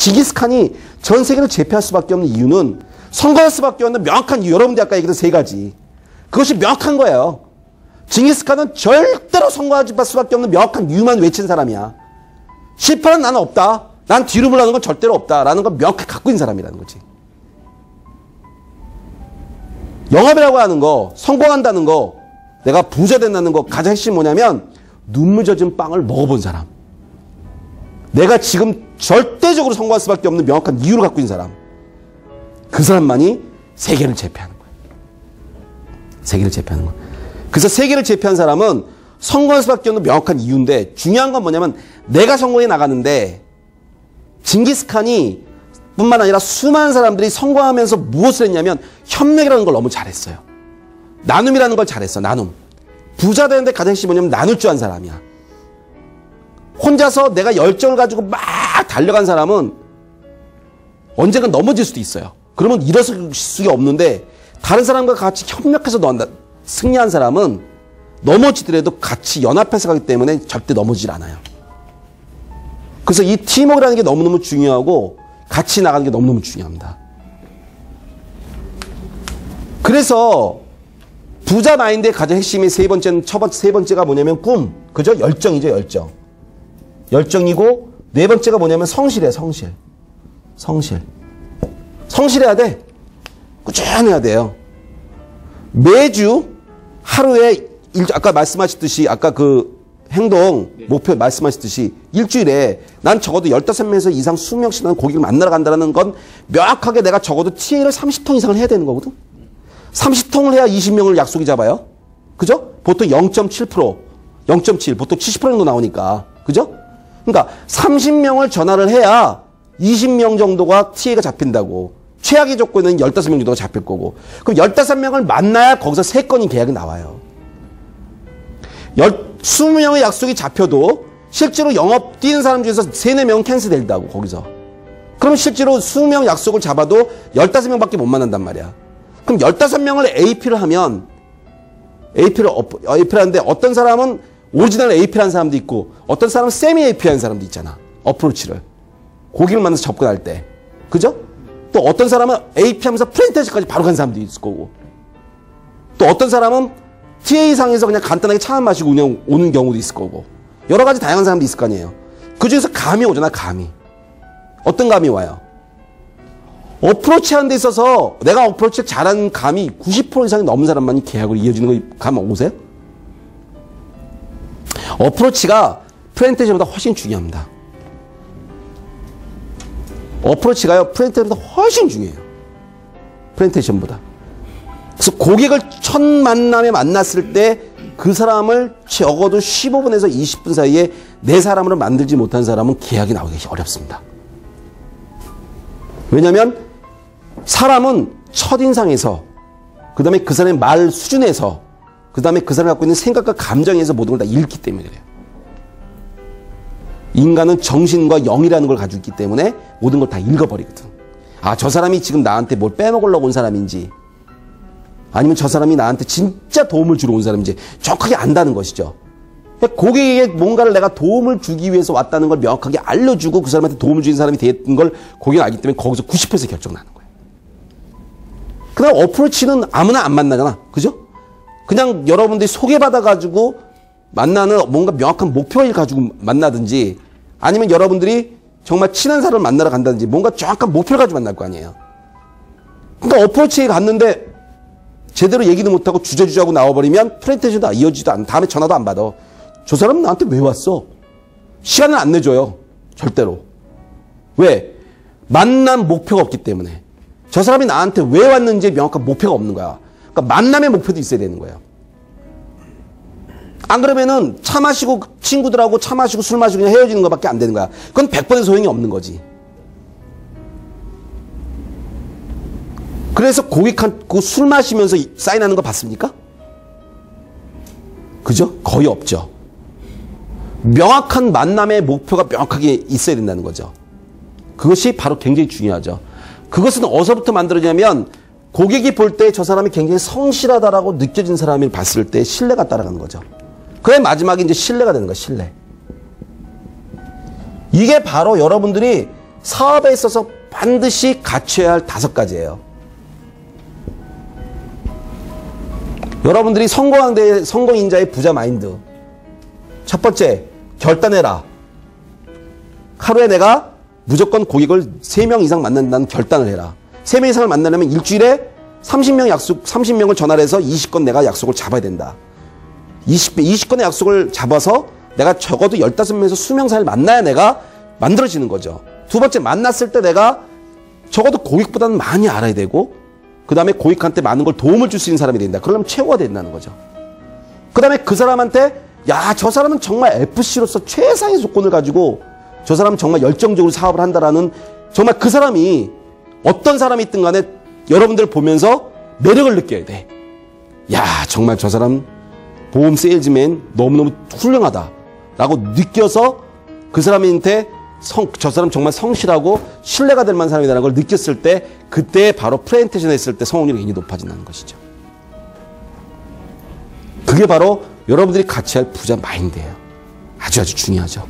징기스칸이 전 세계를 제패할 수밖에 없는 이유는 선거할 수밖에 없는 명확한 이유. 여러분들 아까 얘기했던 세 가지. 그것이 명확한 거예요. 징기스칸은 절대로 선거할 수밖에 없는 명확한 이유만 외친 사람이야. 실패는 나는 없다. 난 뒤로 물러가는 건 절대로 없다 라는 걸 명확히 갖고 있는 사람이라는 거지. 영업이라고 하는 거, 성공한다는 거, 내가 부자 된다는 거 가장 핵심 뭐냐면 눈물 젖은 빵을 먹어본 사람. 내가 지금 절대적으로 성공할 수밖에 없는 명확한 이유를 갖고 있는 사람. 그 사람만이 세계를 제패하는 거야. 세계를 제패하는 거야. 그래서 세계를 제패한 사람은 성공할 수밖에 없는 명확한 이유인데 중요한 건 뭐냐면 내가 성공해 나가는데 징기스칸이 뿐만 아니라 수많은 사람들이 성공하면서 무엇을 했냐면 협력이라는 걸 너무 잘했어요. 나눔이라는 걸 잘했어. 나눔. 부자 되는데 가장 핵심이 뭐냐면 나눌 줄 아는 사람이야. 혼자서 내가 열정을 가지고 막 달려간 사람은 언젠가 넘어질 수도 있어요. 그러면 일어설 수가 없는데 다른 사람과 같이 협력해서 너한다. 승리한 사람은 넘어지더라도 같이 연합해서 가기 때문에 절대 넘어지질 않아요. 그래서 이 팀워크라는 게 너무너무 중요하고 같이 나가는 게 너무너무 중요합니다. 그래서 부자 마인드의 가장 핵심이 세 번째는 첫 번째 세 번째가 뭐냐면 꿈. 그죠? 열정이죠, 열정. 열정이고 네 번째가 뭐냐면 성실이에요, 성실. 성실. 성실해야 돼. 꾸준해야 돼요. 매주 하루에 일, 아까 말씀하셨듯이 아까 그 행동 목표 말씀하셨듯이 일주일에 난 적어도 15명에서 이상 20명씩 나는 고객을 만나러 간다는 건 명확하게 내가 적어도 TA를 30통 이상을 해야 되는 거거든. 30통을 해야 20명을 약속이 잡아요. 그죠? 보통 0.7%, 0.7, 보통 70% 정도 나오니까. 그죠? 그러니까 30명을 전화를 해야 20명 정도가 TA가 잡힌다고. 최악의 조건은 15명 정도가 잡힐 거고. 그럼 15명을 만나야 거기서 3건이 계약이 나와요. 20명의 약속이 잡혀도 실제로 영업 뛰는 사람 중에서 3, 4명은 캔슬된다고, 거기서. 그럼 실제로 20명 약속을 잡아도 15명밖에 못 만난단 말이야. 그럼 15명을 AP를 하면 AP를, AP를 하는데 어떤 사람은 오리지널 AP를 하는 사람도 있고 어떤 사람은 세미 AP 하는 사람도 있잖아. 어프로치를. 고객을 만나서 접근할 때. 그죠? 또 어떤 사람은 AP 하면서 프렌테이션까지 바로 간 사람도 있을 거고. 또 어떤 사람은 TA상에서 그냥 간단하게 차 한 마시고 그냥 오는 경우도 있을 거고. 여러 가지 다양한 사람도 있을 거 아니에요. 그 중에서 감이 오잖아, 감이. 어떤 감이 와요? 어프로치 하는 데 있어서 내가 어프로치 잘하는 감이 90% 이상이 넘는 사람만이 계약으로 이어지는 거 감 오세요? 어프로치가 프렌테이션보다 훨씬 중요합니다. 어프로치가요, 프렌테이션보다 훨씬 중요해요. 프렌테이션보다. 그래서 고객을 첫 만남에 만났을 때 그 사람을 적어도 15분에서 20분 사이에 내 사람으로 만들지 못한 사람은 계약이 나오기 어렵습니다. 왜냐하면 사람은 첫인상에서 그 다음에 그 사람의 말 수준에서 그 다음에 그 사람이 갖고 있는 생각과 감정에서 모든 걸다 읽기 때문에 그래요. 인간은 정신과 영이라는 걸 가지고 있기 때문에 모든 걸 다 읽어버리거든. 아, 저 사람이 지금 나한테 뭘 빼먹으려고 온 사람인지 아니면 저 사람이 나한테 진짜 도움을 주러 온 사람인지 정확하게 안다는 것이죠. 고객에게 뭔가를 내가 도움을 주기 위해서 왔다는 걸 명확하게 알려주고 그 사람한테 도움을 주는 사람이 되는 걸 고객이 알기 때문에 거기서 90% 결정 나는 거예요. 그다음 어프로치는 아무나 안 만나잖아. 그죠? 그냥 여러분들이 소개받아가지고 만나는 뭔가 명확한 목표를 가지고 만나든지 아니면 여러분들이 정말 친한 사람을 만나러 간다든지 뭔가 정확한 목표를 가지고 만날 거 아니에요. 그러니까 어프로치에 갔는데 제대로 얘기도 못하고 주저주저하고 나와버리면 프렌테이션도 이어지지도 않아. 다음에 전화도 안 받아. 저 사람은 나한테 왜 왔어? 시간을 안 내줘요. 절대로. 왜? 만남 목표가 없기 때문에. 저 사람이 나한테 왜 왔는지 명확한 목표가 없는 거야. 그러니까 만남의 목표도 있어야 되는 거예요. 안 그러면은 차 마시고 친구들하고 차 마시고 술 마시고 그냥 헤어지는 것밖에 안 되는 거야. 그건 100번의 소용이 없는 거지. 그래서 고객한테 술 마시면서 사인하는 거 봤습니까? 그죠? 거의 없죠. 명확한 만남의 목표가 명확하게 있어야 된다는 거죠. 그것이 바로 굉장히 중요하죠. 그것은 어디서부터 만들어지냐면 고객이 볼 때 저 사람이 굉장히 성실하다라고 느껴진 사람을 봤을 때 신뢰가 따라가는 거죠. 그래 마지막에 이제 신뢰가 되는 거야, 신뢰. 이게 바로 여러분들이 사업에 있어서 반드시 갖춰야 할 다섯 가지예요. 여러분들이 성공한 성공인자의 부자 마인드. 첫 번째, 결단해라. 하루에 내가 무조건 고객을 3명 이상 만난다는 결단을 해라. 3명 이상을 만나려면 일주일에 30명 약속, 30명을 전화를 해서 20건 내가 약속을 잡아야 된다. 20, 20건의 약속을 잡아서 내가 적어도 15명에서 수명사를 만나야 내가 만들어지는 거죠. 두 번째, 만났을 때 내가 적어도 고객보다는 많이 알아야 되고, 그 다음에 고객한테 많은 걸 도움을 줄 수 있는 사람이 된다. 그러려면 최고가 된다는 거죠. 그 다음에 그 사람한테, 야, 저 사람은 정말 FC로서 최상의 조건을 가지고 저 사람은 정말 열정적으로 사업을 한다라는 정말 그 사람이 어떤 사람이 있든 간에 여러분들 보면서 매력을 느껴야 돼. 야, 정말 저 사람 보험 세일즈맨 너무너무 훌륭하다. 라고 느껴서 그 사람한테 성, 저 사람 정말 성실하고 신뢰가 될 만한 사람이라는 걸 느꼈을 때 그때 바로 프레젠테이션 했을 때 성공률이 굉장히 높아진다는 것이죠. 그게 바로 여러분들이 같이 할 부자 마인드예요. 아주 아주 중요하죠.